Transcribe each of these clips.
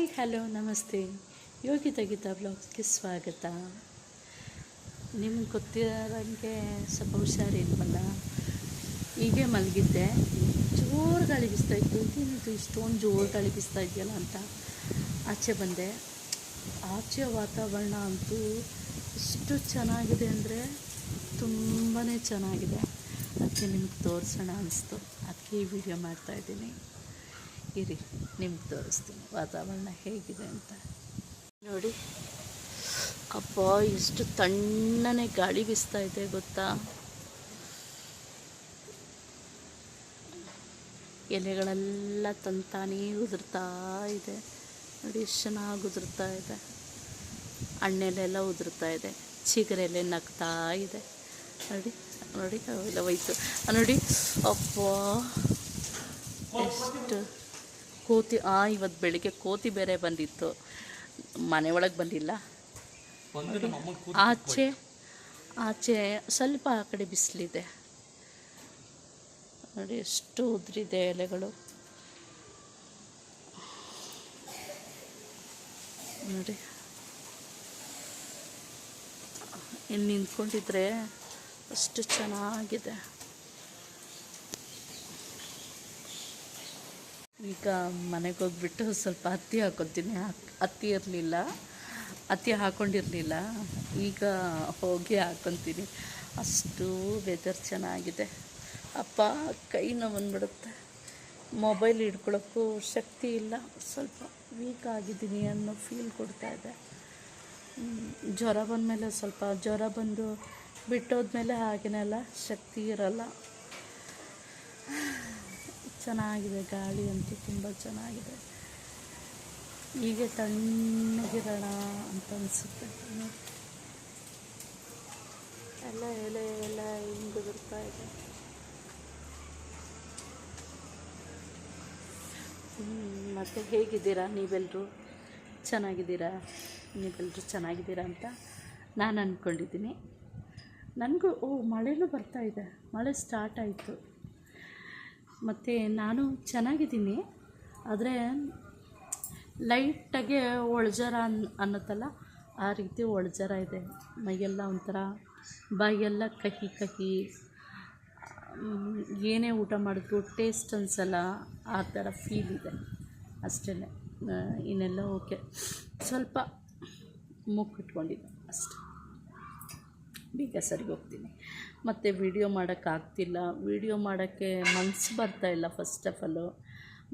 Hi, hello, ನಮಸ್ತೆ. ಯೋಗಿತಾ ಗೀತಾ ಬ್ಲಾಗ್ಸ್ಗೆ ಸ್ವಾಗತ. ನಿಮ್ಗೆ ಗೊತ್ತಿರೋಂಗೆ ಸ್ವಲ್ಪ ಹುಷಾರಿಲ್ವಲ್ಲ? ಹೀಗೆ ಮಲಗಿದ್ದೆ. ಜೋರು ಗಾಳಿ ಬಿಸ್ತಾ ಇತ್ತು. ಇದೇನಿದು ಇಷ್ಟೊಂದು ಜೋರು ಗಾಳಿ ಬಿಸ್ತಾ ಇದೆಯಲ್ಲ ಅಂತ ಆಚೆ ಬಂದೆ. ಆಚೆ ವಾತಾವರಣ ಅಂತೂ ಎಷ್ಟು ಚೆನ್ನಾಗಿದೆ ಅಂದರೆ ತುಂಬಾ ಚೆನ್ನಾಗಿದೆ. ಅದಕ್ಕೆ ನಿಮ್ಗೆ ತೋರಿಸೋಣ ಅನಿಸ್ತು. ಅದಕ್ಕೆ ಈ ವಿಡಿಯೋ ಮಾಡ್ತಾಯಿದ್ದೀನಿ ಇರಿ, ನಿಮ್ಗೆ ತೋರಿಸ್ತೀನಿ ವಾತಾವರಣ ಹೇಗಿದೆ ಅಂತ. ನೋಡಿ ಅಪ್ಪ ಎಷ್ಟು ತಣ್ಣನೆ ಗಾಳಿ ಬೀಸ್ತಾ ಇದೆ ಗೊತ್ತಾ? ಎಲೆಗಳೆಲ್ಲ ತಂತಾನೇ ಉದುರ್ತಾ ಇದೆ. ನೋಡಿ, ಎಷ್ಟು ಚೆನ್ನಾಗಿ ಉದುರ್ತಾ ಇದೆ. ಹಣ್ಣೆಲೆಲ್ಲ ಉದುರ್ತಾ ಇದೆ. ಚಿಗರೆಲೆ ನಗ್ತಾ ಇದೆ. ನೋಡಿ ನೋಡಿ, ಅವೆಲ್ಲ ಹೋಯ್ತು. ನೋಡಿ ಅಪ್ಪ ಎಷ್ಟು ಕೋತಿ ಆ ಇವತ್ತು ಬೆಳಿಗ್ಗೆ ಕೋತಿ ಬೇರೆ ಬಂದಿತ್ತು. ಮನೆ ಒಳಗೆ ಬಂದಿಲ್ಲ. ಆಚೆ ಆಚೆ ಸ್ವಲ್ಪ ಆ ಕಡೆ ಬಿಸಿಲಿದೆ. ನೋಡಿ ಎಷ್ಟು ಉದ್ರಿದೆ ಎಲೆಗಳು. ನೋಡಿ. ಇಲ್ಲಿ ನಿಂತ್ಕೊಂಡಿದ್ರೆ ಅಷ್ಟು ಚೆನ್ನಾಗಿದೆ. ಈಗ ಮನೆಗೆ ಹೋಗ್ಬಿಟ್ಟು ಸ್ವಲ್ಪ ಹತ್ತಿ ಹಾಕೊತೀನಿ. ಹಾಕ್- ಹತ್ತಿ ಇರಲಿಲ್ಲ. ಹತ್ತಿ ಹಾಕ್ಕೊಂಡಿರಲಿಲ್ಲ ಈಗ ಹೋಗಿ ಹಾಕ್ಕೊತೀನಿ ಅಷ್ಟು ವೆದರ್ ಚೆನ್ನಾಗಿದೆ. ಅಪ್ಪ, ಕೈ ನೋವು ಬಂದ್ಬಿಡುತ್ತೆ. ಮೊಬೈಲ್ ಹಿಡ್ಕೊಳ್ಳೋಕ್ಕೂ ಶಕ್ತಿ ಇಲ್ಲ. ಸ್ವಲ್ಪ ವೀಕ್ ಆಗಿದ್ದೀನಿ ಅನ್ನೋ ಫೀಲ್ ಕೊಡ್ತಾ ಇದೆ. ಜ್ವರ ಬಂದಮೇಲೆ ಸ್ವಲ್ಪ, ಜ್ವರ ಬಂದು ಬಿಟ್ಟೋದ್ಮೇಲೆ ಹಾಗೇನೆಲ್ಲ ಶಕ್ತಿ ಇರಲ್ಲ. ಚೆನ್ನಾಗಿದೆ ಗಾಳಿ ಅಂತೂ ತುಂಬ ಚೆನ್ನಾಗಿದೆ. ಹೀಗೆ ತಣ್ಣಗಿರೋಣ ಅಂತ ಅನಿಸುತ್ತೆ. ಎಲ್ಲ ಎಲೆ ಎಲ್ಲ ಹಿಂಗೆ ಬರ್ತಾ ಇದೆ. ಮತ್ತೆ ಹೇಗಿದ್ದೀರಾ ನೀವೆಲ್ಲರೂ ಚೆನ್ನಾಗಿದ್ದೀರಾ? ನೀವೆಲ್ಲರೂ ಚೆನ್ನಾಗಿದ್ದೀರಾ ಅಂತ ನಾನು ಅಂದ್ಕೊಂಡಿದ್ದೀನಿ ನನಗೂ, ಓ, ಮಳೆನೂ ಬರ್ತಾ ಇದೆ. ಮಳೆ ಸ್ಟಾರ್ಟ್ ಆಯಿತು. ಮತ್ತು ನಾನು ಚೆನ್ನಾಗಿದ್ದೀನಿ, ಆದರೆ ಲೈಟಾಗೆ ಒಳಜರ ಅನ್, ಅನ್ನತ್ತಲ್ಲ, ಆ ರೀತಿ ಒಳಜರ ಇದೆ. ಮೈಯೆಲ್ಲ ಒಂಥರ, ಬಾಯಿಯೆಲ್ಲ ಕಹಿ ಕಹಿ ಏನೇ ಊಟ ಮಾಡಿದ್ರು ಟೇಸ್ಟ್ ಅನಿಸಲ್ಲ, ಆ ಥರ ಫೀಲ್ ಇದೆ ಅಷ್ಟೇ ಇನ್ನೆಲ್ಲ ಓಕೆ. ಸ್ವಲ್ಪ ಅಷ್ಟೇ ಅಷ್ಟೆ. ಬೇಗ ಸರಿಗೆ ಹೋಗ್ತೀನಿ ಮತ್ತು ವಿಡಿಯೋ ಮಾಡೋಕ್ಕಾಗ್ತಿಲ್ಲ ವಿಡಿಯೋ ಮಾಡೋಕ್ಕೆ ಮನಸ್ಸು ಬರ್ತಾ ಇಲ್ಲ ಫಸ್ಟ್ ಆಫ್ ಆಲು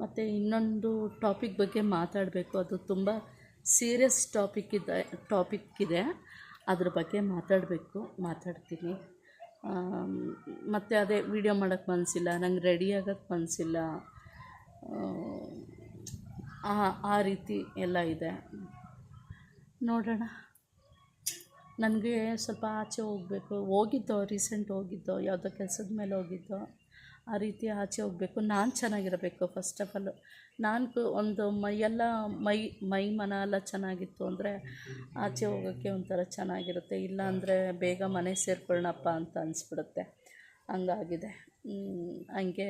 ಮತ್ತು ಇನ್ನೊಂದು ಟಾಪಿಕ್ ಬಗ್ಗೆ ಮಾತಾಡಬೇಕು. ಅದು ತುಂಬ ಸೀರಿಯಸ್ ಟಾಪಿಕ್ ಇದೆ ಟಾಪಿಕ್ ಇದೆ. ಅದ್ರ ಬಗ್ಗೆ ಮಾತಾಡಬೇಕು, ಮಾತಾಡ್ತೀನಿ. ಮತ್ತು ಅದೇ ವಿಡಿಯೋ ಮಾಡೋಕ್ಕೆ ಮನಸ್ಸಿಲ್ಲ ನಂಗೆ ರೆಡಿ ಆಗೋಕ್ಕೆ ಮನಸ್ಸಿಲ್ಲ ಆ ಆ ರೀತಿ ಎಲ್ಲ ಇದೆ. ನೋಡೋಣ. ನನಗೆ ಸ್ವಲ್ಪ ಆಚೆ ಹೋಗಬೇಕು. ಹೋಗಿದ್ದೋ ರೀಸೆಂಟ್ ಹೋಗಿದ್ದೋ, ಯಾವುದೋ ಕೆಲಸದ ಮೇಲೆ ಹೋಗಿದ್ದೋ, ಆ ರೀತಿ ಆಚೆ ಹೋಗಬೇಕು. ನಾನು ಚೆನ್ನಾಗಿರಬೇಕು ಫಸ್ಟ್ ಆಫ್ ಆಲು ನಾನು ಒಂದು ಮೈಯೆಲ್ಲ ಮೈ ಮೈ ಮನ ಎಲ್ಲ ಚೆನ್ನಾಗಿತ್ತು ಅಂದರೆ ಆಚೆ ಹೋಗೋಕ್ಕೆ ಒಂಥರ ಚೆನ್ನಾಗಿರುತ್ತೆ. ಇಲ್ಲ ಅಂದರೆ ಬೇಗ ಮನೆ ಸೇರ್ಕೊಳ್ಳೋಣಪ್ಪ ಅಂತ ಅನಿಸ್ಬಿಡುತ್ತೆ. ಹಂಗಾಗಿದೆ. ಹಂಗೆ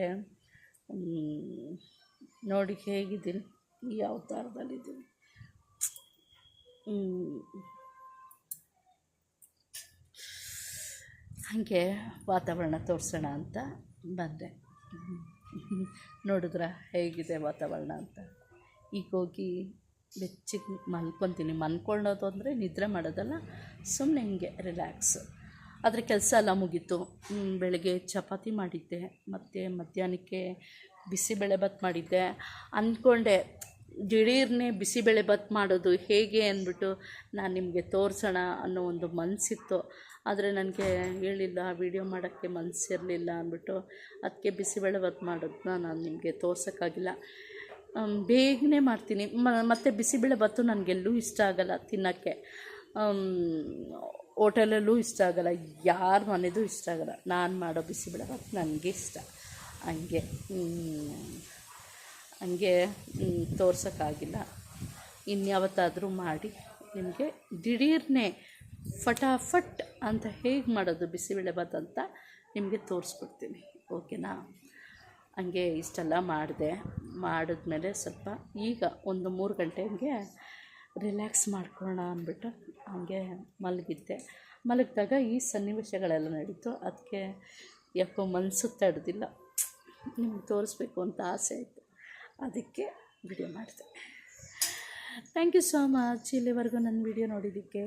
ನೋಡಿ ಹೇಗಿದ್ದೀನಿ. ಯಾವ ಥರದಲ್ಲಿದ್ದೀನಿ. ಹಾಗೆ ವಾತಾವರಣ ತೋರಿಸೋಣ ಅಂತ ಬಂದೆ. ನೋಡಿದ್ರ, ಹೇಗಿದೆ ವಾತಾವರಣ ಅಂತ? ಈಗ ಹೋಗಿ ಬೆಚ್ಚಿಗೆ ಮಲ್ಕೊತೀನಿ. ಮಲ್ಕೊಳ್ಳೋದು ಅಂದರೆ ನಿದ್ರೆ ಮಾಡೋದಲ್ಲ ಸುಮ್ಮನೆ ಹಿಂಗೆ ರಿಲ್ಯಾಕ್ಸ್. ಆದರೆ ಕೆಲಸ ಎಲ್ಲ ಮುಗೀತು. ಬೆಳಗ್ಗೆ ಚಪಾತಿ ಮಾಡಿದ್ದೆ. ಮತ್ತು ಮಧ್ಯಾಹ್ನಕ್ಕೆ ಬಿಸಿಬೇಳೆಭಾತ್ ಮಾಡಿದ್ದೆ. ಅಂದ್ಕೊಂಡೆ, ದಿಢೀರ್ನೇ ಬಿಸಿಬೇಳೆ ಭಾತ್ ಮಾಡೋದು ಹೇಗೆ ಅಂದ್ಬಿಟ್ಟು ನಾನು ನಿಮಗೆ ತೋರಿಸೋಣ ಅನ್ನೋ ಒಂದು ಮನಸ್ಸಿತ್ತು ಆದರೆ ನನಗೆ ಹೇಳಿಲ್ಲ, ವೀಡಿಯೋ ಮಾಡೋಕ್ಕೆ ಮನಸ್ಸಿರಲಿಲ್ಲ ಅಂದ್ಬಿಟ್ಟು ಅದಕ್ಕೆ ಬಿಸಿಬೇಳೆ ಬಿಸಿಬೇಳೆಭಾತ್ ಮಾಡೋದನ್ನ ನಾನು ನಿಮಗೆ ತೋರ್ಸೋಕ್ಕಾಗಿಲ್ಲ. ಬೇಗನೆ ಮಾಡ್ತೀನಿ. ಮತ್ತು ನನಗೆ ನನಗೆಲ್ಲೂ ಇಷ್ಟ ಆಗಲ್ಲ ತಿನ್ನೋಕ್ಕೆ. ಹೋಟೆಲಲ್ಲೂ ಇಷ್ಟ ಆಗಲ್ಲ, ಯಾರ ಮನೆಯದು ಇಷ್ಟ ಆಗಲ್ಲ. ನಾನು ಮಾಡೋ ಬಿಸಿಬೇಳೆ ಬಿಸಿಬೇಳೆಭಾತ್ ನನಗೆ ಇಷ್ಟ. ಹಂಗೆ. ಹಂಗೆ ತೋರ್ಸೋಕ್ಕಾಗಿಲ್ಲ. ಇನ್ಯಾವತ್ತಾದರೂ ಮಾಡಿ, ನಿಮಗೆ ದಿಢೀರ್ನೆ ಫಟಾಫಟ್ ಅಂತ ಹೇಗೆ ಮಾಡೋದು ಬಿಸಿಬೇಳೆಭಾತ್ ಅಂತ ನಿಮಗೆ ತೋರಿಸ್ಕೊಡ್ತೀನಿ ಓಕೆನಾ? ಹಂಗೆ ಇಷ್ಟೆಲ್ಲ ಮಾಡಿದೆ. ಮಾಡಿದ್ಮೇಲೆ ಸ್ವಲ್ಪ ಈಗ ಒಂದು ಮೂರು ಗಂಟೆ ಹಂಗೆ ರಿಲ್ಯಾಕ್ಸ್ ಮಾಡ್ಕೊಳ್ಳೋಣ ಅಂದ್ಬಿಟ್ಟು ಹಂಗೆ ಮಲಗಿದ್ದೆ. ಮಲಗಿದಾಗ ಈ ಸನ್ನಿವೇಶಗಳೆಲ್ಲ ನಡೀತು. ಅದಕ್ಕೆ ಯಾಕೋ ಮನಸ್ಸು ತಡೆದಿಲ್ಲ. ನಿಮ್ಗೆ ತೋರಿಸ್ಬೇಕು ಅಂತ ಆಸೆ ಆಯಿತು. ಅದಕ್ಕೆ ವಿಡಿಯೋ ಮಾಡಿದೆ. ಥ್ಯಾಂಕ್ ಯು ಸೋ ಮಚ್ ಇಲ್ಲಿವರೆಗೂ ನನ್ನ ವಿಡಿಯೋ ನೋಡಿದ್ದಕ್ಕೆ